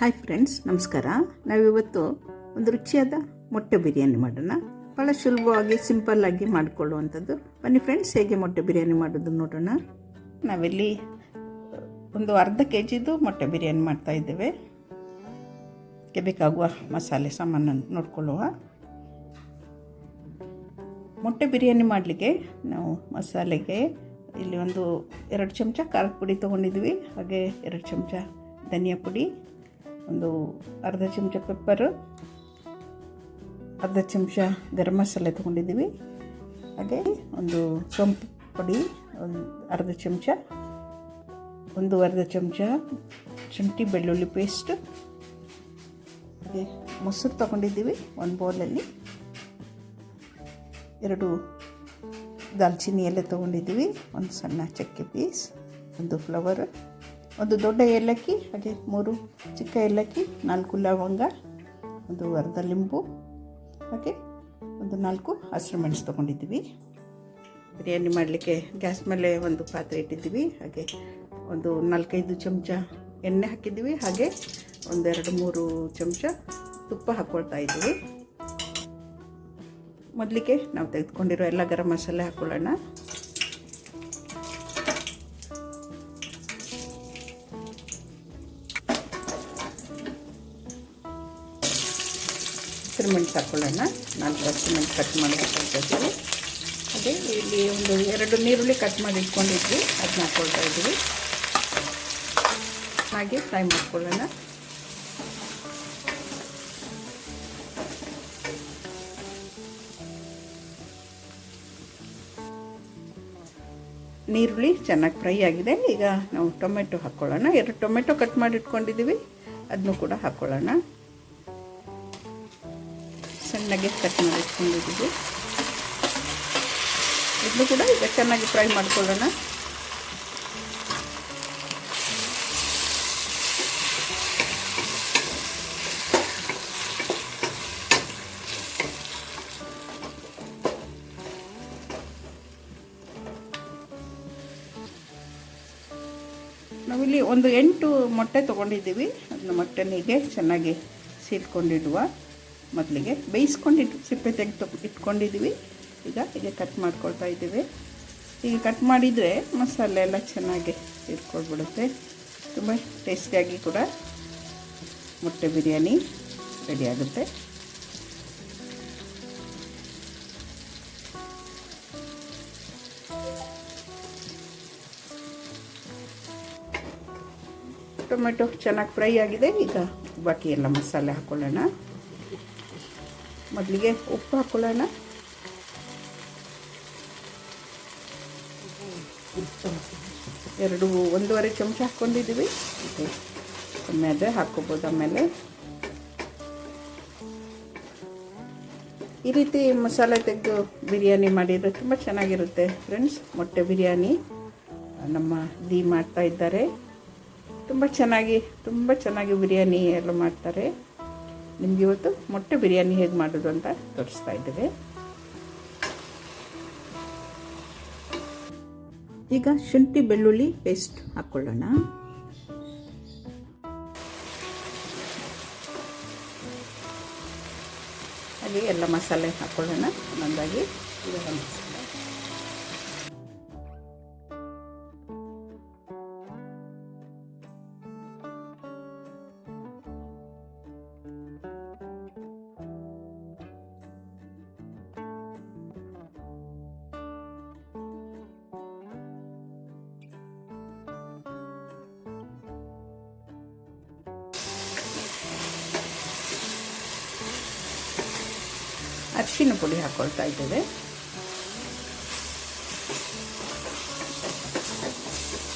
Hi friends ನಮಸ್ಕಾರ. ನಾವಿವತ್ತು ಒಂದು ರುಚಿಯಾದ ಮೊಟ್ಟೆ ಬಿರಿಯಾನಿ ಮಾಡೋಣ. ಭಾಳ ಸುಲಭವಾಗಿ ಸಿಂಪಲ್ಲಾಗಿ ಮಾಡಿಕೊಳ್ಳುವಂಥದ್ದು. ಬನ್ನಿ ಫ್ರೆಂಡ್ಸ್ ಹೇಗೆ ಮೊಟ್ಟೆ ಬಿರಿಯಾನಿ ಮಾಡೋದು ನೋಡೋಣ. ನಾವಿಲ್ಲಿ ಒಂದು ಅರ್ಧ ಕೆ ಜಿದು ಮೊಟ್ಟೆ ಬಿರಿಯಾನಿ ಮಾಡ್ತಾ ಇದ್ದೇವೆ. ಅದಕ್ಕೆ ಬೇಕಾಗುವ ಮಸಾಲೆ, ಸಾಮಾನನ್ನು ನೋಡ್ಕೊಳ್ಳುವ. ಮೊಟ್ಟೆ ಬಿರಿಯಾನಿ ಮಾಡಲಿಕ್ಕೆ ನಾವು ಮಸಾಲೆಗೆ ಇಲ್ಲಿ ಒಂದು ಎರಡು ಚಮಚ ಖಾರದ ಪುಡಿ ತೊಗೊಂಡಿದ್ವಿ. ಹಾಗೆ ಎರಡು ಚಮಚ ಧನಿಯಾ ಪುಡಿ ಒಂದು ಅರ್ಧ ಚಮಚ ಪೆಪ್ಪರು ಅರ್ಧ ಚಮಚ ಗರಂ ಮಸಾಲೆ ತೊಗೊಂಡಿದ್ದೀವಿ. ಹಾಗೆ ಒಂದು ಸೊಂಪು ಪುಡಿ, ಒಂದು ಅರ್ಧ ಚಮಚ, ಒಂದು ಅರ್ಧ ಚಮಚ ಶುಂಠಿ ಬೆಳ್ಳುಳ್ಳಿ ಪೇಸ್ಟ್ ಹಾಗೆ ಮೊಸರು ತೊಗೊಂಡಿದ್ದೀವಿ ಒಂದು ಬೌಲಲ್ಲಿ. ಎರಡು ದಾಲ್ಚಿನ್ನಿ ಎಲೆ ತೊಗೊಂಡಿದ್ದೀವಿ. ಒಂದು ಸಣ್ಣ ಚಕ್ಕೆ ಪೀಸ್ ಒಂದು ಫ್ಲವರ್ ಒಂದು ದೊಡ್ಡ ಏಲಕ್ಕಿ, ಹಾಗೆ ಮೂರು ಚಿಕ್ಕ ಏಲಕ್ಕಿ, ನಾಲ್ಕು ಲವಂಗ, ಒಂದು ಅರ್ಧ ಲಿಂಬು, ಹಾಗೆ ಒಂದು ನಾಲ್ಕು ಹಸಿರು ಮೆಣಸು ತೊಗೊಂಡಿದ್ದೀವಿ. ಬಿರಿಯಾನಿ ಮಾಡಲಿಕ್ಕೆ ಗ್ಯಾಸ್ ಮೇಲೆ ಒಂದು ಪಾತ್ರೆ ಇಟ್ಟಿದ್ದೀವಿ. ಹಾಗೆ ಒಂದು ನಾಲ್ಕೈದು ಚಮಚ ಎಣ್ಣೆ ಹಾಕಿದ್ದೀವಿ. ಹಾಗೆ ಒಂದೆರಡು ಮೂರು ಚಮಚ ತುಪ್ಪ ಹಾಕ್ಕೊಳ್ತಾ ಇದ್ದೀವಿ. ಮೊದಲಿಗೆ ನಾವು ತೆಗೆದುಕೊಂಡಿರೋ ಎಲ್ಲ ಗರಂ ಮಸಾಲೆ ಹಾಕ್ಕೊಳ್ಳೋಣ ಹಸಿರುಮೆಣಸು ಹಾಕ್ಕೊಳ್ಳೋಣ ನಾಲ್ಕು ಹಸಿರುಮೆಣಸು ಕಟ್ ಮಾಡಿ ಅದೇ ಇಲ್ಲಿ ಒಂದು ಎರಡು ನೀರುಳ್ಳಿ ಕಟ್ ಮಾಡಿ ಇಟ್ಕೊಂಡಿದ್ವಿ. ಅದನ್ನ ಹಾಕ್ಕೊಳ್ತಾ ಇದ್ದೀವಿ. ಹಾಗೆ ಫ್ರೈ ಮಾಡ್ಕೊಳ್ಳೋಣ. ನೀರುಳ್ಳಿ ಚೆನ್ನಾಗಿ ಫ್ರೈ ಆಗಿದೆ. ಈಗ ನಾವು ಟೊಮೆಟೊ ಹಾಕ್ಕೊಳ್ಳೋಣ ಎರಡು ಟೊಮೆಟೊ ಕಟ್ ಮಾಡಿ ಇಟ್ಕೊಂಡಿದ್ದೀವಿ. ಅದನ್ನು ಕೂಡ ಹಾಕ್ಕೊಳ್ಳೋಣ ಸಣ್ಣಗೆ ಕಟ್ ಮಾಡಿ ಇಟ್ಕೊಂಡಿದ್ದೀವಿ. ಇದನ್ನು ಕೂಡ ಈಗ ಚೆನ್ನಾಗಿ ಫ್ರೈ ಮಾಡ್ಕೊಳ್ಳೋಣ. ನಾವಿಲ್ಲಿ ಒಂದು ಎಂಟು ಮೊಟ್ಟೆ ತೊಗೊಂಡಿದ್ದೀವಿ. ಅದನ್ನ ಮೊಟ್ಟೆನಿಗೆ ಚೆನ್ನಾಗಿ ಸೀಳ್ಕೊಂಡಿಡುವ ಮೊದಲಿಗೆ ಬೇಯಿಸ್ಕೊಂಡಿಟ್ಟು ಸಿಪ್ಪೆ ತೆಗೆದು ಇಟ್ಕೊಂಡಿದ್ದೀವಿ. ಈಗ ಹೀಗೆ ಕಟ್ ಮಾಡ್ಕೊಳ್ತಾ ಇದ್ದೀವಿ. ಈಗ ಕಟ್ ಮಾಡಿದರೆ ಮಸಾಲೆ ಎಲ್ಲ ಚೆನ್ನಾಗಿ ಇಟ್ಕೊಳ್ಬಿಡುತ್ತೆ. ತುಂಬ ಟೇಸ್ಟಿಯಾಗಿ ಕೂಡ ಮೊಟ್ಟೆ ಬಿರಿಯಾನಿ ರೆಡಿ ಆಗುತ್ತೆ. ಟೊಮೆಟೊ ಚೆನ್ನಾಗಿ ಫ್ರೈ ಆಗಿದೆ. ಈಗ ಬಾಕಿ ಎಲ್ಲ ಮಸಾಲೆ ಹಾಕ್ಕೊಳ್ಳೋಣ ಮೊದಲಿಗೆ ಉಪ್ಪು ಹಾಕೊಳ್ಳೋಣ. ಎರಡು, ಒಂದೂವರೆ ಚಮಚ ಹಾಕ್ಕೊಂಡಿದ್ದೀವಿ. ಕಮ್ಮಿ ಆದರೆ ಹಾಕ್ಕೋಬೋದು, ಆಮೇಲೆ. ಈ ರೀತಿ ಮಸಾಲೆ ತೆಗೆದು ಬಿರಿಯಾನಿ ಮಾಡಿದರೆ ತುಂಬ ಚೆನ್ನಾಗಿರುತ್ತೆ. ಫ್ರೆಂಡ್ಸ್, ಮೊಟ್ಟೆ ಬಿರಿಯಾನಿ ನಮ್ಮ ದಿ ಮಾಡ್ತಾ ಇದ್ದಾರೆ. ತುಂಬ ಚೆನ್ನಾಗಿ ತುಂಬ ಚೆನ್ನಾಗಿ ಬಿರಿಯಾನಿ ಎಲ್ಲ ಮಾಡ್ತಾರೆ. ನಿಮ್ಗೆ ಇವತ್ತು ಮೊಟ್ಟೆ ಬಿರಿಯಾನಿ ಹೇಗೆ ಮಾಡೋದು ಅಂತ ತೋರಿಸ್ತಾ ಇದ್ದೇವೆ. ಈಗ ಶುಂಠಿ ಬೆಳ್ಳುಳ್ಳಿ ಪೇಸ್ಟ್ ಹಾಕ್ಕೊಳ್ಳೋಣ ಹಾಗೆ ಎಲ್ಲ ಮಸಾಲೆ ಹಾಕ್ಕೊಳ್ಳೋಣ ಒಂದೊಂದಾಗಿ ಅರಿಶಿನ ಪುಡಿ ಹಾಕ್ಕೊಳ್ತಾ ಇದ್ದೇವೆ.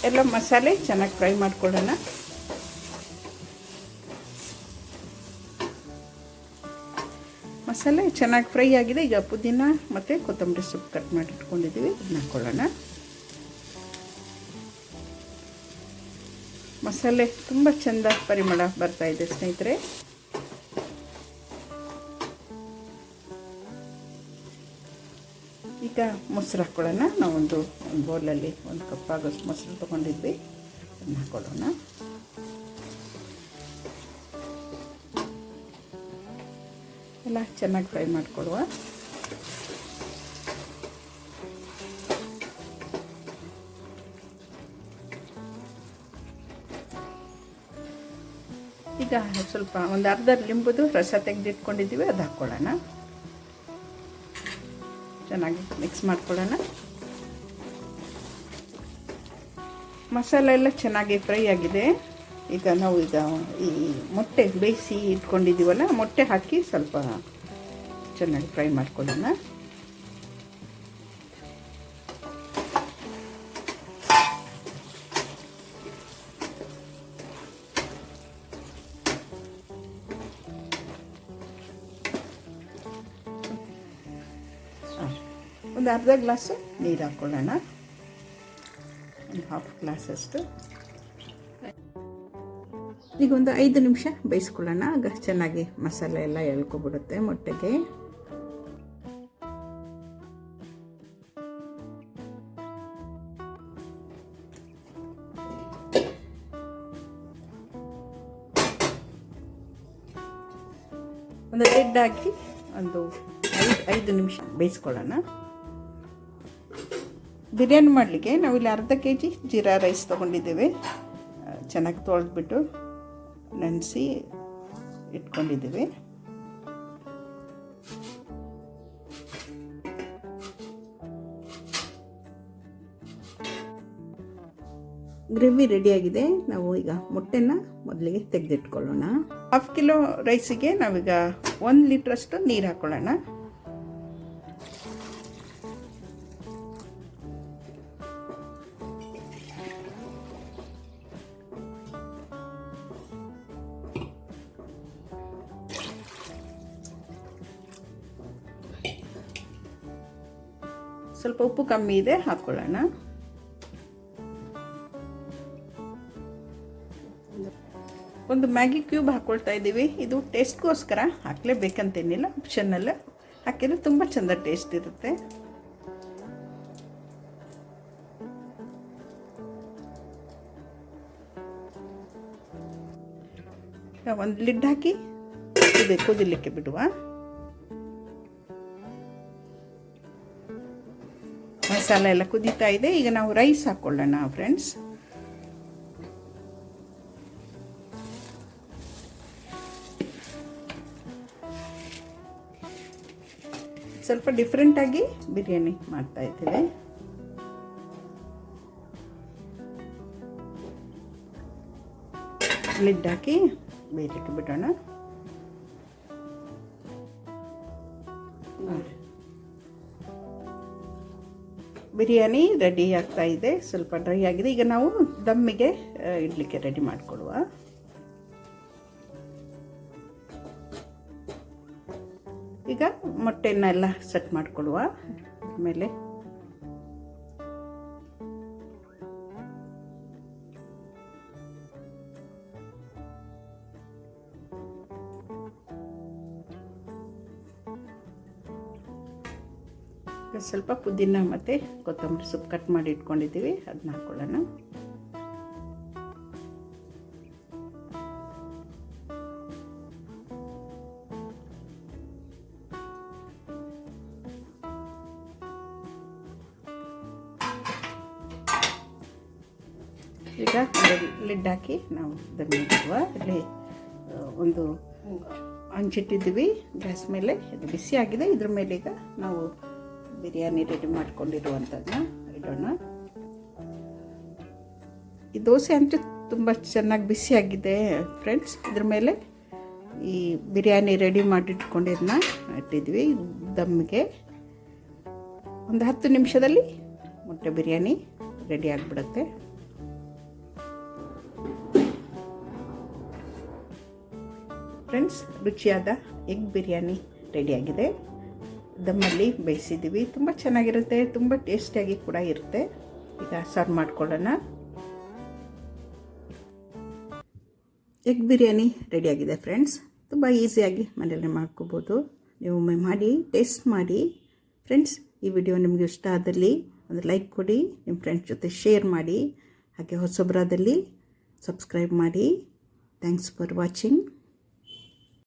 ಎಲ್ಲ ಮಸಾಲೆ ಚೆನ್ನಾಗಿ ಫ್ರೈ ಮಾಡ್ಕೊಳ್ಳೋಣ. ಮಸಾಲೆ ಚೆನ್ನಾಗಿ ಫ್ರೈ ಆಗಿದೆ. ಈಗ ಪುದೀನ ಮತ್ತು ಕೊತ್ತಂಬರಿ ಸೊಪ್ಪು ಕಟ್ ಮಾಡಿ ಇಟ್ಕೊಂಡಿದ್ದೀವಿ. ಇದನ್ನ ಹಾಕ್ಕೊಳ್ಳೋಣ ಮಸಾಲೆ ತುಂಬ ಚೆಂದ ಪರಿಮಳ ಬರ್ತಾ ಇದೆ ಸ್ನೇಹಿತರೆ. ಈಗ ಮೊಸರು ಹಾಕ್ಕೊಳ್ಳೋಣ ನಾವೊಂದು ಬೌಲಲ್ಲಿ ಒಂದು ಕಪ್ ಆಗೋಷ್ಟು ಮೊಸರು ತೊಗೊಂಡಿದ್ವಿ. ಅದನ್ನ ಹಾಕ್ಕೊಳ್ಳೋಣ ಎಲ್ಲ ಚೆನ್ನಾಗಿ ಫ್ರೈ ಮಾಡಿಕೊಡುವ ಈಗ ಸ್ವಲ್ಪ ಒಂದು ಅರ್ಧ ಲಿಂಬುದು ರಸ ತೆಗೆದಿಟ್ಕೊಂಡಿದ್ದೀವಿ, ಅದು ಹಾಕ್ಕೊಳ್ಳೋಣ ಚೆನ್ನಾಗಿ ಮಿಕ್ಸ್ ಮಾಡ್ಕೊಳ್ಳೋಣ. ಮಸಾಲೆ ಎಲ್ಲ ಚೆನ್ನಾಗಿ ಫ್ರೈ ಆಗಿದೆ. ಈಗ ನಾವು ಈಗ ಈ ಮೊಟ್ಟೆ ಬೇಯಿಸಿ ಇಟ್ಕೊಂಡಿದ್ದೀವಲ್ಲ, ಮೊಟ್ಟೆ ಹಾಕಿ ಸ್ವಲ್ಪ ಚೆನ್ನಾಗಿ ಫ್ರೈ ಮಾಡ್ಕೊಳ್ಳೋಣ. ಒಂದು ಅರ್ಧ ಗ್ಲಾಸು ನೀರು ಹಾಕ್ಕೊಳ್ಳೋಣ ಒಂದು ಹಾಫ್ ಗ್ಲಾಸಷ್ಟು ಈಗ ಒಂದು ಐದು ನಿಮಿಷ ಬೇಯಿಸ್ಕೊಳ್ಳೋಣ. ಆಗ ಚೆನ್ನಾಗಿ ಮಸಾಲೆ ಎಲ್ಲ ಎಳ್ಕೊಬಿಡುತ್ತೆ ಮೊಟ್ಟೆಗೆ. ಒಂದು ರೆಡ್ ಹಾಕಿ ಒಂದು ಐದು ಐದು ನಿಮಿಷ ಬೇಯಿಸ್ಕೊಳ್ಳೋಣ. ಬಿರಿಯಾನಿ ಮಾಡಲಿಕ್ಕೆ ನಾವಿಲ್ಲಿ ಅರ್ಧ ಕೆ ಜಿ ಜೀರಾ ರೈಸ್ ತೊಗೊಂಡಿದ್ದೇವೆ. ಚೆನ್ನಾಗಿ ತೊಳೆದ್ಬಿಟ್ಟು ನೆನೆಸಿ ಇಟ್ಕೊಂಡಿದ್ದೀವಿ. ಗ್ರೇವಿ ರೆಡಿಯಾಗಿದೆ ನಾವು ಈಗ ಮೊಟ್ಟೆನ ಮೊದಲಿಗೆ ತೆಗೆದಿಟ್ಕೊಳ್ಳೋಣ. ಹಾಫ್ ಕಿಲೋ ರೈಸಿಗೆ ನಾವೀಗ ಒಂದು ಲೀಟ್ರಷ್ಟು ನೀರು ಹಾಕ್ಕೊಳ್ಳೋಣ ಸ್ವಲ್ಪ ಉಪ್ಪು ಕಮ್ಮಿ ಇದೆ ಹಾಕ್ಕೊಳ್ಳೋಣ ಒಂದು ಮ್ಯಾಗಿ ಕ್ಯೂಬ್ ಹಾಕ್ಕೊಳ್ತಾ ಇದ್ದೀವಿ. ಇದು ಟೇಸ್ಟ್ಗೋಸ್ಕರ ಹಾಕಲೇಬೇಕಂತೇನಿಲ್ಲ ಆಪ್ಷನ್ನಲ್ಲ ಹಾಕಿದ್ರೆ ತುಂಬ ಚೆಂದ ಟೇಸ್ಟ್ ಇರುತ್ತೆ. ಒಂದು ಲಿಡ್ ಹಾಕಿ ಕುದಿ ಕುದಿಲಿಕ್ಕೆ ಬಿಡುವ. ಮಸಾಲೆ ಎಲ್ಲ ಕುದೀತಾ ಇದೆ. ಈಗ ನಾವು ರೈಸ್ ಹಾಕ್ಕೊಳ್ಳೋಣ ಫ್ರೆಂಡ್ಸ್ ಸ್ವಲ್ಪ ಡಿಫ್ರೆಂಟಾಗಿ ಬಿರಿಯಾನಿ ಮಾಡ್ತಾ ಇದ್ದೇವೆ. ಲಿಡ್ ಹಾಕಿ ಬೇಯಲಿಕ್ಕೆ ಬಿಡೋಣ. ಬಿರಿಯಾನಿ ರೆಡಿ ಆಗ್ತಾ ಇದೆ, ಸ್ವಲ್ಪ ಡ್ರೈ ಆಗಿದೆ. ಈಗ ನಾವು ದಮ್ಮಿಗೆ ಇಡ್ಲಿಕ್ಕೆ ರೆಡಿ ಮಾಡಿಕೊಡುವ ಈಗ ಮೊಟ್ಟೆನೆಲ್ಲ ಸೆಟ್ ಮಾಡಿಕೊಡುವ ಆಮೇಲೆ ಸ್ವಲ್ಪ ಪುದೀನ ಮತ್ತು ಕೊತ್ತಂಬರಿ ಸೊಪ್ಪು ಕಟ್ ಮಾಡಿ ಇಟ್ಕೊಂಡಿದ್ದೀವಿ ಅದನ್ನ ಹಾಕ್ಕೊಳ್ಳೋಣ ಈಗ ಲಿಡ್ ಹಾಕಿ ನಾವು ದಮ್ಮಿಡುವ ಇಲ್ಲಿ ಒಂದು ಹಂಚಿಟ್ಟಿದ್ದೀವಿ ಗ್ಯಾಸ್ ಮೇಲೆ, ಇದು ಬಿಸಿ ಆಗಿದೆ ಇದ್ರ ಮೇಲೆ ಈಗ ನಾವು ಬಿರಿಯಾನಿ ರೆಡಿ ಮಾಡ್ಕೊಂಡಿರುವಂಥದ್ದನ್ನ ಇಡೋಣ ಈ ದೋಸೆ ಅಂತೂ ತುಂಬ ಚೆನ್ನಾಗಿ ಬಿಸಿಯಾಗಿದೆ ಫ್ರೆಂಡ್ಸ್ ಇದ್ರ ಮೇಲೆ ಈ ಬಿರಿಯಾನಿ ರೆಡಿ ಮಾಡಿಟ್ಕೊಂಡಿದ್ದನ್ನ ಇಟ್ಟಿದ್ವಿ. ದಮ್ಗೆ ಒಂದು ಹತ್ತು ನಿಮಿಷದಲ್ಲಿ ಮೊಟ್ಟೆ ಬಿರಿಯಾನಿ ರೆಡಿ ಆಗಿಬಿಡುತ್ತೆ. ಫ್ರೆಂಡ್ಸ್ ರುಚಿಯಾದ ಎಗ್ ಬಿರಿಯಾನಿ ರೆಡಿಯಾಗಿದೆ ದಮ್ಮಲ್ಲಿ ಬೇಯಿಸಿದ್ದೀವಿ. ತುಂಬ ಚೆನ್ನಾಗಿರುತ್ತೆ, ತುಂಬ ಟೇಸ್ಟಿಯಾಗಿ ಕೂಡ ಇರುತ್ತೆ. ಈಗ ಸರ್ವ್ ಮಾಡ್ಕೊಳ್ಳೋಣ. ಎಗ್ ಬಿರಿಯಾನಿ ರೆಡಿಯಾಗಿದೆ ಫ್ರೆಂಡ್ಸ್ ತುಂಬ ಈಸಿಯಾಗಿ ಮನೆಯಲ್ಲೇ ಮಾಡ್ಕೋಬೋದು. ನೀವು ಮಾಡಿ ಟೇಸ್ಟ್ ಮಾಡಿ. ಫ್ರೆಂಡ್ಸ್ ಈ ವಿಡಿಯೋ ನಿಮಗೆ ಇಷ್ಟ ಆದಲ್ಲಿ ಒಂದು ಲೈಕ್ ಕೊಡಿ, ನಿಮ್ಮ ಫ್ರೆಂಡ್ಸ್ ಜೊತೆ ಶೇರ್ ಮಾಡಿ. ಹಾಗೆ ಹೊಸಬ್ರಾದಲ್ಲಿ ಸಬ್ಸ್ಕ್ರೈಬ್ ಮಾಡಿ. Thanks for watching